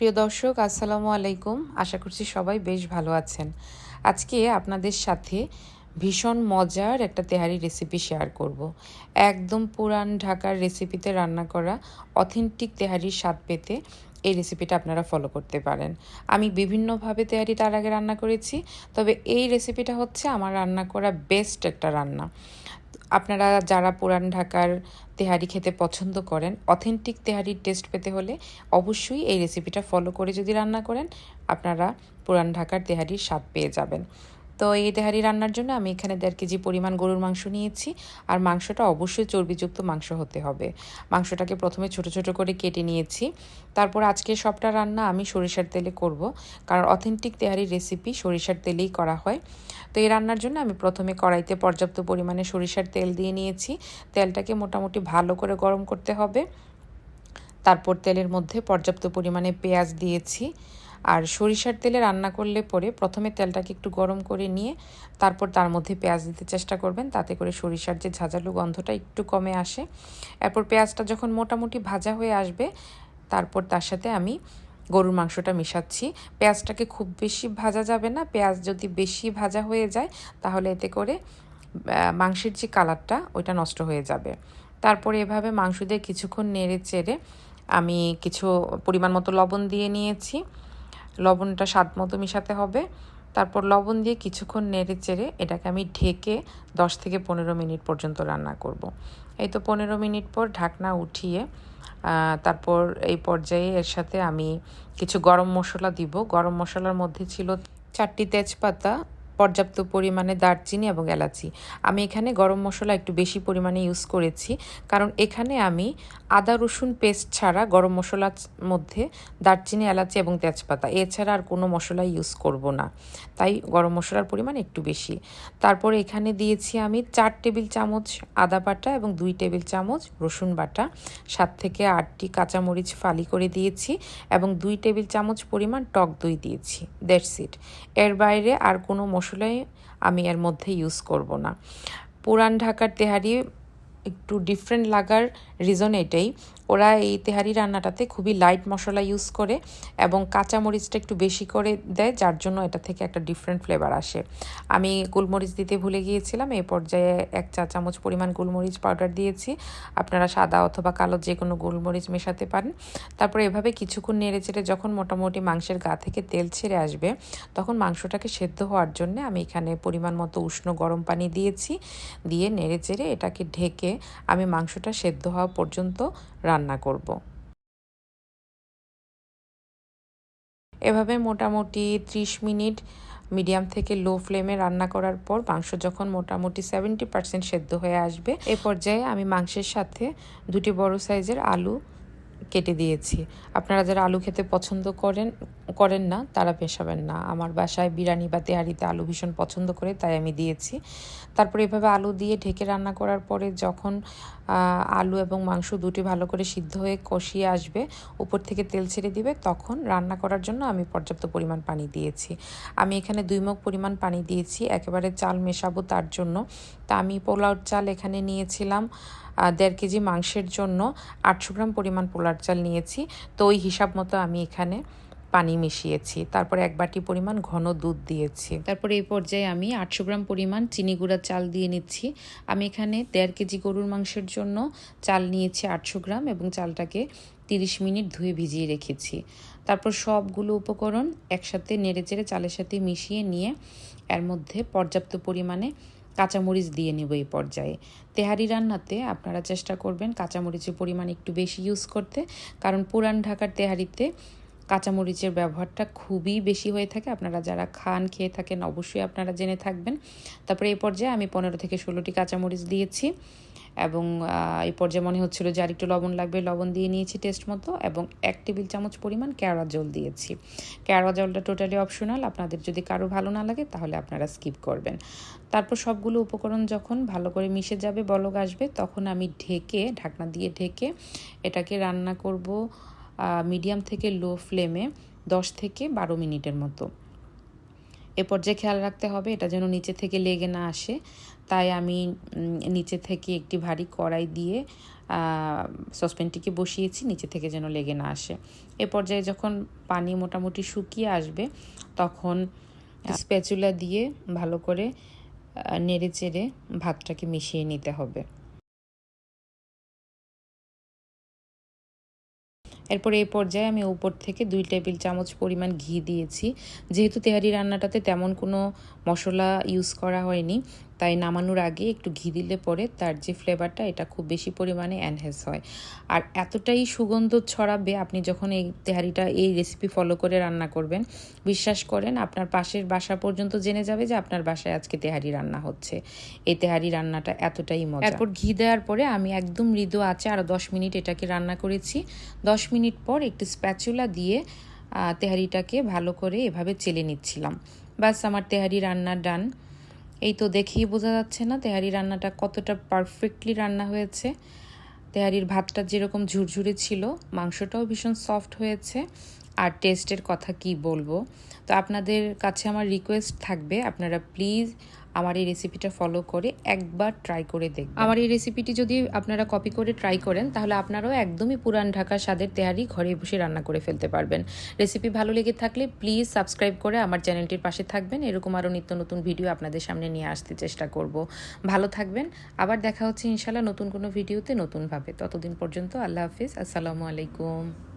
প্রিয় দর্শক, আসসালামু আলাইকুম। আশা করছি সবাই বেশ ভালো আছেন। আজকে আপনাদের সাথে ভীষণ মজার একটা তেহারি রেসিপি শেয়ার করব। একদম পুরান ঢাকার রেসিপিতে রান্না করা অথেন্টিক তেহারির স্বাদ পেতে এই রেসিপিটা আপনারা ফলো করতে পারেন। আমি বিভিন্নভাবে তেহারি তার আগে রান্না করেছি, তবে এই রেসিপিটা হচ্ছে আমার রান্না করা বেস্ট একটা রান্না। আপনারা যারা পুরান ঢাকার তেহারি খেতে পছন্দ করেন অথেন্টিক তেহারির টেস্ট পেতে হলে অবশ্যই এই রেসিপিটা ফলো করে যদি রান্না করেন, আপনারা পুরান ঢাকার তেহারির স্বাদ পেয়ে যাবেন। তো এই তেহারি রান্নার জন্য আমি এখানে দেড় কেজি পরিমাণ গরুর মাংস নিয়েছি। আর মাংসটা অবশ্যই চর্বিযুক্ত মাংস হতে হবে। মাংসটাকে প্রথমে ছোট ছোট করে কেটে নিয়েছি। তারপর আজকে সবটা রান্না আমি সরিষার তেলে করব। কারণ অথেন্টিক তেহারির রেসিপি সরিষার তেলেই করা হয়। তো এই রান্নার জন্য আমি প্রথমে কড়াইতে পর্যাপ্ত পরিমাণে সরিষার তেল দিয়ে নিয়েছি। তেলটাকে মোটামুটি ভালো করে গরম করতে হবে। তারপর তেলের মধ্যে পর্যাপ্ত পরিমাণে পেঁয়াজ দিয়েছি। আর সরিষার তেলে রান্না করলে পরে প্রথমে তেলটাকে একটু গরম করে নিয়ে তারপর তার মধ্যে পেঁয়াজ দিতে চেষ্টা করবেন, তাতে করে সরিষার যে ঝাঁঝালু গন্ধটা একটু কমে আসে। এরপর পেঁয়াজটা যখন মোটামুটি ভাজা হয়ে আসবে, তারপর তার সাথে আমি গরুর মাংসটা মিশাচ্ছি। পেঁয়াজটাকে খুব বেশি ভাজা যাবে না, পেঁয়াজ যদি বেশি ভাজা হয়ে যায়, তাহলে এতে করে মাংসের যে কালারটা, ওইটা নষ্ট হয়ে যাবে। তারপরে এভাবে মাংস দিয়ে কিছুক্ষণ নেড়ে চেড়ে আমি কিছু পরিমাণ মতো লবণ দিয়ে নিয়েছি। লবণটা স্বাদ মতো মিশাতে হবে তারপর লবণ দিয়ে কিছুক্ষণ নেড়ে চেড়ে এটাকে আমি ঢেকে দশ থেকে পনেরো মিনিট পর্যন্ত রান্না করব। এই তো পনেরো মিনিট পর ঢাকনা উঠিয়ে তারপর এই পর্যায়ে এর সাথে আমি কিছু গরম মশলা দিব গরম মশলার মধ্যে ছিল চারটি তেজপাতা পর্যাপ্ত পরিমাণে দারচিনি এবং এলাচি। আমি এখানে গরম মশলা একটু বেশি পরিমাণে ইউজ করেছি, কারণ এখানে আমি আদা, রসুন পেস্ট ছাড়া গরম মশলার মধ্যে দারচিনি, এলাচি এবং তেজপাতা। এছাড়া আর কোনো মশলা ইউজ করব না। তাই গরম মশলার পরিমাণ একটু বেশি। তারপরে এখানে দিয়েছি আমি চার টেবিল চামচ আদা বাটা এবং দুই টেবিল চামচ রসুন বাটা। সাত থেকে আটটি কাঁচামরিচ ফালি করে দিয়েছি এবং দুই টেবিল চামচ পরিমাণ টক দই দিয়েছি। দ্যাটস ইট এর বাইরে আর কোনো মশলাই আমি এর মধ্যে ইউজ করব না। পুরান ঢাকার তেহারি একটু ডিফারেন্ট লাগার রিজন এটাই। ওরা এই তেহারি রান্নাটাতে খুবই লাইট মশলা ইউজ করে এবং কাঁচামরিচটা একটু বেশি করে দেয়, যার জন্য এটা থেকে একটা ডিফারেন্ট ফ্লেভার আসে। আমি গোলমরিচ দিতে ভুলে গিয়েছিলাম এই পর্যায়ে এক চা চামচ পরিমাণ গোলমরিচ পাউডার দিয়েছি। আপনারা সাদা অথবা কালো যে কোনো গোলমরিচ মেশাতে পারেন। তারপরে এভাবে কিছুক্ষণ নেড়ে চেড়ে যখন মোটামুটি মাংসের গা থেকে তেল ছেড়ে আসবে, তখন মাংসটাকে সেদ্ধ হওয়ার জন্য আমি এখানে পরিমাণ মতো উষ্ণ গরম পানি দিয়েছি। দিয়ে নেড়ে চেড়ে এটাকে ঢেকে আমি মাংসটা সেদ্ধ হওয়া পর্যন্ত রান্না করব। এভাবে মোটামুটি ত্রিশ মিনিট মিডিয়াম থেকে লো ফ্লেমে রান্না করার পর মাংস যখন মোটামুটি সেভেন্টি পার্সেন্ট সেদ্ধ হয়ে আসবে, এ পর্যায়ে আমি মাংসের সাথে দুটি বড় সাইজের আলু কেটে দিয়েছি। আপনারা যারা আলু খেতে পছন্দ করেন করেন না, তারা পেশাবেন না। আমার বাসায় বিরিয়ানি বা তেহারিতে আলু ভীষণ পছন্দ করে, তাই আমি দিয়েছি। তারপরে এভাবে আলু দিয়ে ঢেকে রান্না করার পরে যখন আলু এবং মাংস দুটি ভালো করে সিদ্ধ হয়ে কষিয়ে আসবে, উপর থেকে তেল ছেড়ে দিবে, তখন রান্না করার জন্য আমি পর্যাপ্ত পরিমাণ পানি দিয়েছি। আমি এখানে দুই মুখ পরিমাণ পানি দিয়েছি, একেবারে চাল মেশাবো তার জন্য। তা আমি পোলাও চাল এখানে নিয়েছিলাম দেড় কেজি মাংসের জন্য আটশো গ্রাম পরিমাণ পোলার চাল নিয়েছি। তো ওই হিসাব মতো আমি এখানে পানি মিশিয়েছি। তারপর এক বাটি পরিমাণ ঘন দুধ দিয়েছি। তারপর এই পর্যায়ে আমি আটশো গ্রাম পরিমাণ চিনি গুঁড়া চাল দিয়ে নিচ্ছি। আমি এখানে দেড় কেজি গরুর মাংসের জন্য চাল নিয়েছি আটশো গ্রাম এবং চালটাকে তিরিশ মিনিট ধুয়ে ভিজিয়ে রেখেছি। তারপর সবগুলো উপকরণ একসাথে নেড়ে চেড়ে চালের সাথে মিশিয়ে নিয়ে এর মধ্যে পর্যাপ্ত পরিমাণে কাঁচামরিচ দিয়ে নেব এই পর্যায়ে। তেহারি রান্নাতে আপনারা চেষ্টা করবেন কাঁচামরিচের পরিমাণ একটু বেশি ইউজ করতে। কারণ পুরান ঢাকার তেহারিতে কাঁচামরিচের ব্যবহারটা খুবই বেশি হয়ে থাকে। আপনারা যারা খান, খেয়ে থাকেন, অবশ্যই আপনারা জেনে থাকবেন। তারপরে এই পর্যায়ে আমি পনেরো থেকে ষোলোটি কাঁচামরিচ দিয়েছি এবং এই পর্যায়ে মনে হচ্ছিল যে আরেকটু লবণ লাগবে। লবণ দিয়ে নিয়েছি টেস্ট মতো এবং এক টেবিল চামচ পরিমাণ কেওড়া জল দিয়েছি। কেওড়া জলটা টোটালি অপশনাল। আপনাদের যদি কারও ভালো না লাগে তাহলে আপনারা স্কিপ করবেন। তারপর সবগুলো উপকরণ যখন ভালো করে মিশে যাবে, বলক আসবে, তখন আমি ঢেকে, ঢাকনা দিয়ে ঢেকে এটাকে রান্না করব। মিডিয়াম থেকে লো ফ্লেমে দশ থেকে বারো মিনিটের মতো। এ পর্যায়ে খেয়াল রাখতে হবে, এটা যেন নিচে থেকে লেগে না আসে। তাই আমি নিচে থেকে একটি ভারী কড়াই দিয়ে সসপ্যানটিকে বসিয়েছি, নিচে থেকে যেন লেগে না আসে। এ পর্যায়ে যখন পানি মোটামুটি শুকিয়ে আসবে, তখন স্প্যাচুলা দিয়ে ভালো করে নেড়ে চেড়ে ভাতটাকে মিশিয়ে নিতে হবে। এরপর এই পর্যায়ে আমি উপর থেকে দুই টেবিল চামচ পরিমাণ ঘি দিয়েছি। যেহেতু তেহারি রান্নাটাতে তেমন কোনো মশলা ইউজ করা হয়নি তাই নামানোর আগে একটু ঘি দিলে পরে তার যে ফ্লেভারটা এটা খুব বেশি পরিমাণে এনহেন্স হয়। আর এতটাই সুগন্ধ ছড়াবে আপনি যখন এই তেহারিটা, এই রেসিপি ফলো করে রান্না করবেন, বিশ্বাস করেন আপনার পাশের বাসা পর্যন্ত জেনে যাবে যে আপনার বাসায় আজকে তেহারি রান্না হচ্ছে। এই তেহারি রান্নাটা এতটাই মজা। এরপর ঘি দেওয়ার পরে আমি একদম মৃদু আছে আরও দশ মিনিট এটাকে রান্না করেছি। দশ মিনিট পর একটু স্প্যাচুলা দিয়ে তেহারিটাকে ভালো করে এভাবে চেলে নিচ্ছিলাম। বাস আমার তেহারি রান্না ডান এই তো দেখেই বোঝা যাচ্ছে না তেহারি রান্নাটা কতটা পারফেক্টলি রান্না হয়েছে। তেহারির ভাতটা যেরকম ঝুরঝুরে ছিল, মাংসটাও ভীষণ সফট হয়েছে। আর টেস্টের কথা কি বলব? তো আপনাদের কাছে আমার রিকোয়েস্ট থাকবে, আপনারা প্লিজ আমার এই রেসিপিটা ফলো করে একবার ট্রাই করে দেখবেন। আমার এই রেসিপিটি যদি আপনারা কপি করে ট্রাই করেন, তাহলে আপনারাও একদমই পুরান ঢাকা স্বাদের তেহারি ঘরে বসে রান্না করে ফেলতে পারবেন। রেসিপি ভালো লেগে থাকলে প্লিজ সাবস্ক্রাইব করে আমার চ্যানেলটির পাশে থাকবেন। এরকম আরও নিত্য নতুন ভিডিও আপনাদের সামনে নিয়ে আসতে চেষ্টা করব। ভালো থাকবেন। আবার দেখা হচ্ছে ইনশাল্লাহ নতুন কোনো ভিডিওতে নতুনভাবে। ততদিন পর্যন্ত আল্লাহ হাফিজ। আসসালামু আলাইকুম।